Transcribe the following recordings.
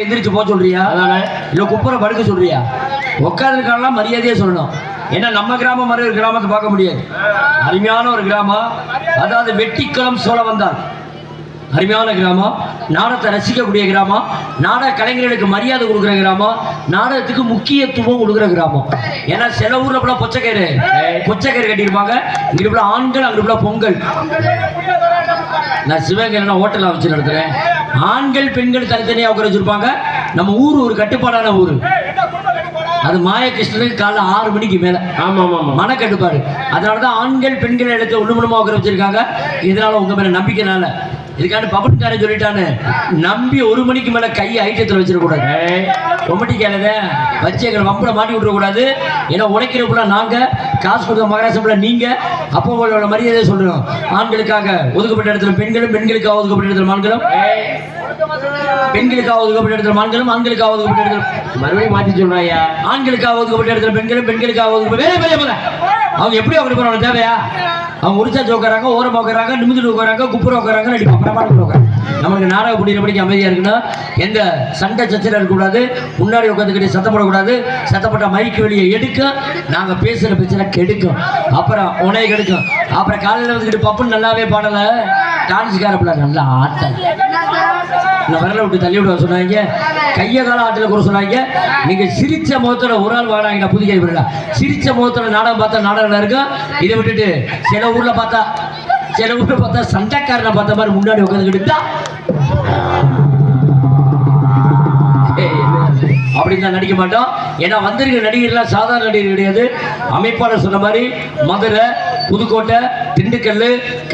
எந்திரிச்சு போக சொல்றியா? இல்ல குப்புற படுக்க சொல்றியா? உட்காந்துருக்காலாம் மரியாதையே சொல்லணும். ஏன்னா நம்ம கிராமம் மாதிரி ஒரு கிராமத்தை பார்க்க முடியாது. அருமையான ஒரு கிராமம். அதாவது வெட்டிக்குளம் சோழ வந்தார். அருமையான கிராமம். நாடகத்தை ரசிக்கக்கூடிய கிராமம். நாடக கலைஞர்களுக்கு மரியாதை கொடுக்குற கிராமம். நாடகத்துக்கு முக்கியத்துவம் கொடுக்குற கிராமம். ஏன்னா சில ஊர்ல கூட பொச்சக்கயிறு. பொச்சக்கயிறு கட்டியிருப்பாங்க. இங்கிட்டு ஆண்கள் அங்கிட்டு பொங்கல். நான் சிவகங்கை ஹோட்டல் வச்சு நடத்துறேன்? ஆண்கள் பெண்கள் தனித்தனியாக உட்கார வச்சிருப்பாங்க. நம்ம ஊர் ஒரு கட்டுப்பாடான ஊர். அது மாயகிருஷ்ணனுக்கு காலைல ஆறு மணிக்கு மேல. ஆமா ஆமா ஆமா மனக்கட்டுப்பாடு. அதனாலதான் ஆண்கள் பெண்கள் எடுத்து ஒண்ணு மூலமா உட்கார வச்சிருக்காங்க. இதனால உங்க மேல நம்பிக்கைனால இதுக்கான பபன்காரன் சொல்லிட்டான்னு நம்பி ஒரு மணிக்கு மேல கையை ஐட்டத்தில் வச்சிடக்கூடாது பொம்பட்டி கேளத வச்சு எங்களை வம்புல மாட்டி விட்டுறக்கூடாது ஏன்னா உழைக்கிறப்பல நாங்க காசு கொடுத்த மகராசம்பள நீங்க அப்போ உங்களோட மரியாதையை சொல்லணும். ஆண்களுக்காக ஒதுக்கப்பட்ட இடத்துல பெண்களும் பெண்களுக்காக ஒதுக்கப்பட்ட இடத்துல ஆண்களும் பெண்களுக்காக ஒதுக்கப்பட்ட இடத்துல ஆண்களும் ஆண்களுக்காக ஒதுக்கப்பட்ட இடத்துல மறுபடியும் மாத்தி சொல்றாயா ஆண்களுக்காக ஒதுக்கப்பட்ட இடத்துல பெண்களும் பெண்களுக்காக ஒதுக்கப்பட்ட அவங்க எப்படி அவங்க போறாங்க தேவையா? அவங்க உரிச்சா உட்காராங்க ஓரம் உட்காராங்க நிமிந்து உட்காராங்க குப்புற உட்காராங்க நடிப்பாங்க பிரமாணம் உட்காராங்க நம்மளுக்கு நாடகம் பிடிக்கிறபடிக்கு அமைதியாக இருக்கணும். எந்த சண்டை சச்சரவு இருக்கக்கூடாது. முன்னாடி உட்காந்துக்கிட்டே சத்தம் போடக்கூடாது. சத்தப்பட்ட மைக்கு வெளியே எடுக்கும் நாங்கள் பேசுகிற பிரச்சனை கெடுக்கும். அப்புறம் உனையை கெடுக்கும். அப்புறம் காலையில் வந்துக்கிட்டு பப்புன்னு நல்லாவே பாடலை. டான்ஸ்கார பிள்ளை நல்லா ஆட்டம். இந்த விரலை விட்டு தள்ளி விட சொன்னாங்க. கைய கால ஆட்டில் கூட சொன்னாங்க. நீங்க சிரிச்ச முகத்துல ஒரு ஆள் வாடாங்க புதுக்கை விடல சிரிச்ச முகத்துல நாடகம் பார்த்தா நாடகம் இருக்கும் இதை விட்டுட்டு சில ஊர்ல பார்த்தா சில ஊர்ல பார்த்தா சண்டைக்காரனை பார்த்த மாதிரி முன்னாடி உட்காந்துக்கிட்டு தான் தான் நடிக்க மாட்டோம். ஏன்னா வந்திருக்கிற நடிகர்லாம் சாதாரண நடிகர் கிடையாது. அமைப்பாளர் சொன்ன மாதிரி மதுரை புதுக்கோட்டை திண்டுக்கல்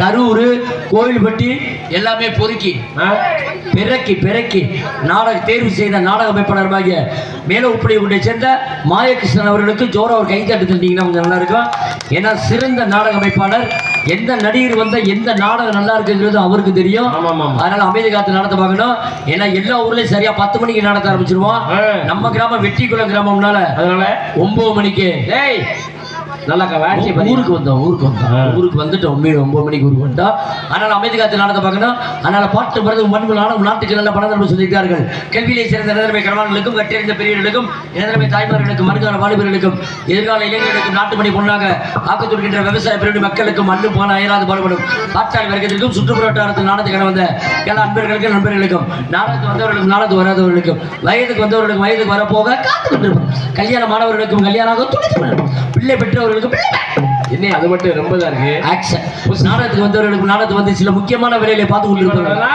கரூர் கோயில்பட்டி எல்லாமே பொறுக்கி பிறக்கி பிறக்கி நாடக தேர்வு செய்த நாடக அமைப்பாளர்மாகிய மேல உப்படி உண்டை சேர்ந்த மாயகிருஷ்ணன் அவர்களுக்கு ஜோரா ஒரு கை தட்டு தந்தீங்கன்னா கொஞ்சம் நல்லா இருக்கும். ஏன்னா சிறந்த நாடக அமைப்பாளர் எந்த நடிகர் வந்தா எந்த நாடகம் நல்லா இருக்குங்கிறது அவருக்கு தெரியும். அதனால அமைதி காத்து நடத்த பார்க்கணும். ஏன்னா எல்லா ஊர்லயும் சரியா பத்து மணிக்கு நடத்த ஆரம்பிச்சிருவோம். நம்ம கிராமம் வெட்டிக்குளம் கிராமம்னால அதனால? ஒன்பது மணிக்கு. டேய் நல்லா வேட்சி ஊருக்கு வந்தோம் ஊருக்கு வந்தோம். ஊருக்கு வந்துட்டோம் உண்மையில ஒன்பது மணிக்கு ஊருக்கு வந்தோம். அதனால அமைதி காத்து நாடகத்தை பார்க்கணும். அதனால பாட்டு பிறகு மண்பு நாடும் நாட்டுக்கு நல்ல பணம் தரப்பு சொல்லியிருக்கார்கள் கல்வியிலே சிறந்த நிலைமை கணவான்களுக்கும் கற்றறிந்த பெரியவர்களுக்கும் இளநிலைமை தாய்மார்களுக்கும் மறுகால வாலிபர்களுக்கும் எதிர்கால இளைஞர்களுக்கும் நாட்டு மணி பொண்ணாக ஆக்கத்துடுகின்ற விவசாய பிரிவு மக்களுக்கும் மண்ணு போன அயராது பாடுபடும். பாட்டாளி வர்க்கத்திற்கும் சுற்றுப்புறவட்டாரத்தில் நாடகத்துக்கு வந்த எல்லா அன்பர்களுக்கும் நண்பர்களுக்கும் நாடகத்துக்கு வந்தவர்களுக்கும் நாடகத்துக்கு வராதவர்களுக்கும் வயதுக்கு வந்தவர்களுக்கும் வயதுக்கு வரப்போக காத்து கொண்டிருப்போம் கல்யாண மாணவர்களுக்கும் கல்யாணம் ஆக துடித்து கொண்டிருப்போம். பிள்ளை பெற்றவர்களுக்கும் பிள்ளை என்ன அது மட்டும் ரொம்ப தான் இருக்கு. ஆக்ஷன் நாடகத்துக்கு வந்தவர்களுக்கு நாடகத்துக்கு வந்து சில முக்கியமான வேலைகளை பார்த்து கொண்டிருப்பாங்க.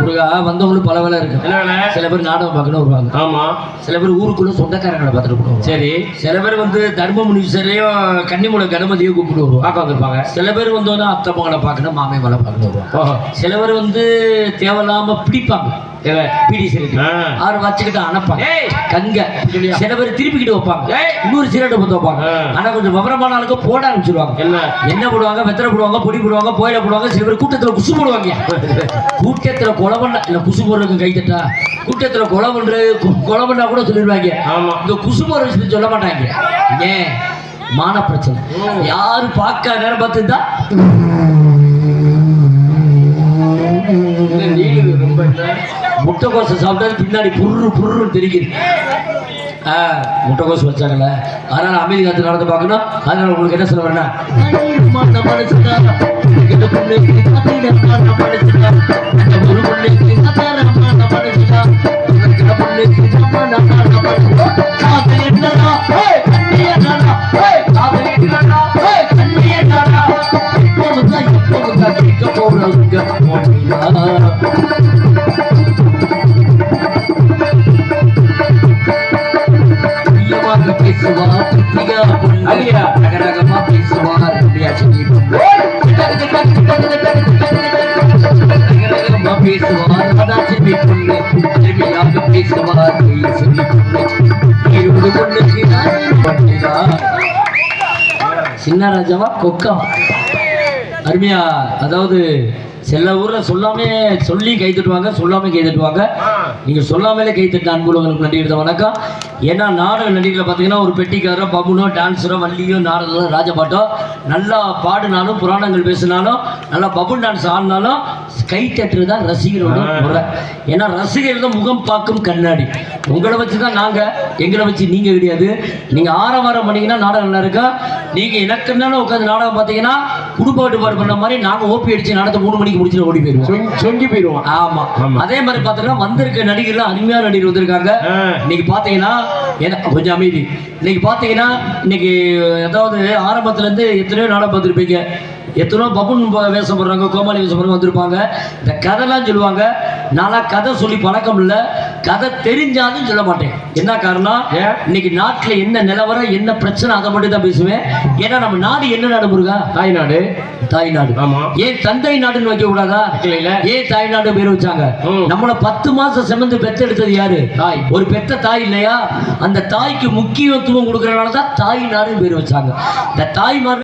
முருகா வந்தவங்களுக்கு பல வேலை இருக்கு. சில பேர் நாடகம் பார்க்கணும் வருவாங்க. ஆமா. சில பேர் ஊருக்குள்ள சொந்தக்காரங்களை பார்த்துட்டு போடுவாங்க. சரி. சில பேர் வந்து தர்மமுனீஸ்வரையும் கன்னிமூல கணபதியும் கூப்பிட்டு வருவாங்க. பார்க்க வந்திருப்பாங்க. சில பேர் வந்து வந்து அத்தை மகளை பார்க்கணும் மாமை மகளை பார்க்கணும் வருவாங்க. சில பேர் வந்து தேவையில்லாம பிடிப்பாங்க? பீடி ஆ. அவர் வச்சுக்கிட்டு அனுப்பாங்க கங்க சில பேர் திருப்பிக்கிட்டு வைப்பாங்க. இன்னொரு சிரட்டை பத்து வைப்பாங்க. ஆனா கொஞ்சம் விவரமான ஆளுக்கு போட ஆரம்பிச்சிருவாங்க. என்ன? போடுவாங்க வெத்தலை போடுவாங்க பொடி போடுவாங்க கோயில போடுவாங்க சில பேர் கூட்டத்துல குசு போடுவாங்க. கூட்டத்துல கொலை பண்ண இல்ல குசு போடுறதுக்கு கை தட்டா? கூட்டத்துல கொலை பண்றது கு- கொலை பண்ணா கூட சொல்லிடுவாங்க. இந்த குசு விஷயத்தை சொல்ல மாட்டாங்க. ஏன் மான பிரச்சனை. யாரு பார்க்க நேரம் என்ன நீளுது ரொம்ப முட்டைக்கோசை சாப்பிட்டா பின்னாடி புர்ரு புர்ரு தெரிக்குது ஆ முட்டைக்கோசு வச்சாங்கல்ல. அதனால அமைதி காத்து நடந்து பார்க்கணும். அதனால உங்களுக்கு என்ன சொல்ல வரேன்னா ஒரு பேசுவார் பிரியா அடியா. ரகரகமா பேசுவார் அதான் பொண்ணு பொண்ணு இருபது பொண்ணுக்கு சின்ன ராஜாவா கொக்கா? அருமையா அதாவது சில ஊர்ல சொல்லாமே சொல்லி கை தட்டுவாங்க சொல்லாம கை தட்டுவாங்க. நீங்க சொல்லாமலே கை தட்ட அன்புள்ளவங்களுக்கு நன்றி எடுத்த வணக்கம். ஏன்னா நாடக நடிகர்ல பாத்தீங்கன்னா ஒரு பெட்டிக்காரோ பபுனோ டான்ஸரோ வள்ளியோ நாடகம் ராஜபாட்டோ நல்லா பாடினாலும் புராணங்கள் பேசினாலும் நல்லா பபுன் டான்ஸ் ஆடினாலும் கை தட்டுறது தான் ரசிகரோட முறை. ஏன்னா ரசிகர்கள் தான் முகம் பார்க்கும் கண்ணாடி. உங்களை வச்சு தான் நாங்க எங்களை வச்சு நீங்க கிடையாது. நீங்க ஆரவாரம் பண்ணீங்கன்னா நாடகம் நல்லா இருக்கா நீங்க எனக்கு என்னன்னு உட்காந்து நாடகம் பார்த்தீங்கன்னா குடும்ப கட்டுப்பாடு பண்ண மாதிரி நாங்க ஓபி அடிச்சு நடத்த மூணு மணிக்கு முடிச்சுட்டு ஓடி போயிருவோம் சொங்கி- சொங்கி போயிடுவான் ஆமா. ஆமா. அதே மாதிரி பார்த்தோம்னா வந்திருக்க நடிகர்லாம் அருமையான நடிகர் வந்திருக்காங்க. இன்னைக்கு பாத்தீங்கன்னா ஏன்னா கொஞ்சம் அமைதி. இன்னைக்கு பார்த்தீங்கன்னா இன்னைக்கு அதாவது ஆரம்பத்துல இருந்து எத்தனையோ நாடகம் பார்த்துருப்பீங்க. எத்தனையோ பபுன் வேஷம் போடுறாங்க கோமாளி வேஷம் போடுறாங்க வந்திருப்பாங்க. இந்த கதைலாம் சொல்லுவாங்க. நான்லாம் கதை சொல்லி பழக்கம் இல்லை. கதை தெரிஞ்சாலும் சொல்ல மாட்டேன். என்ன காரணம்? இன்னைக்கு நாட்டுல என்ன நிலவரம் என்ன பிரச்சனை அதை மட்டும் தான் பேசுவேன். ஏன்னா நம்ம நாடு என்ன நாடு முருகா? தாய்நாடு. தாய்நாடு. ஆமா. ஏன் தந்தை நாடுன்னு வைக்க கூடாதா? ஏன் தாய்நாடு பேர் வச்சாங்க. நம்மள பத்து மாசம் செமந்து பெத்தெடுத்தது யாரு? தாய். ஒரு பெத்த தாய் இல்லையா? அந்த தாய்க்கு முக்கியத்துவம் கொடுக்கறனால தான் தாய் நாடுன்னு பேர் வச்சாங்க. இந்த தாய்மார்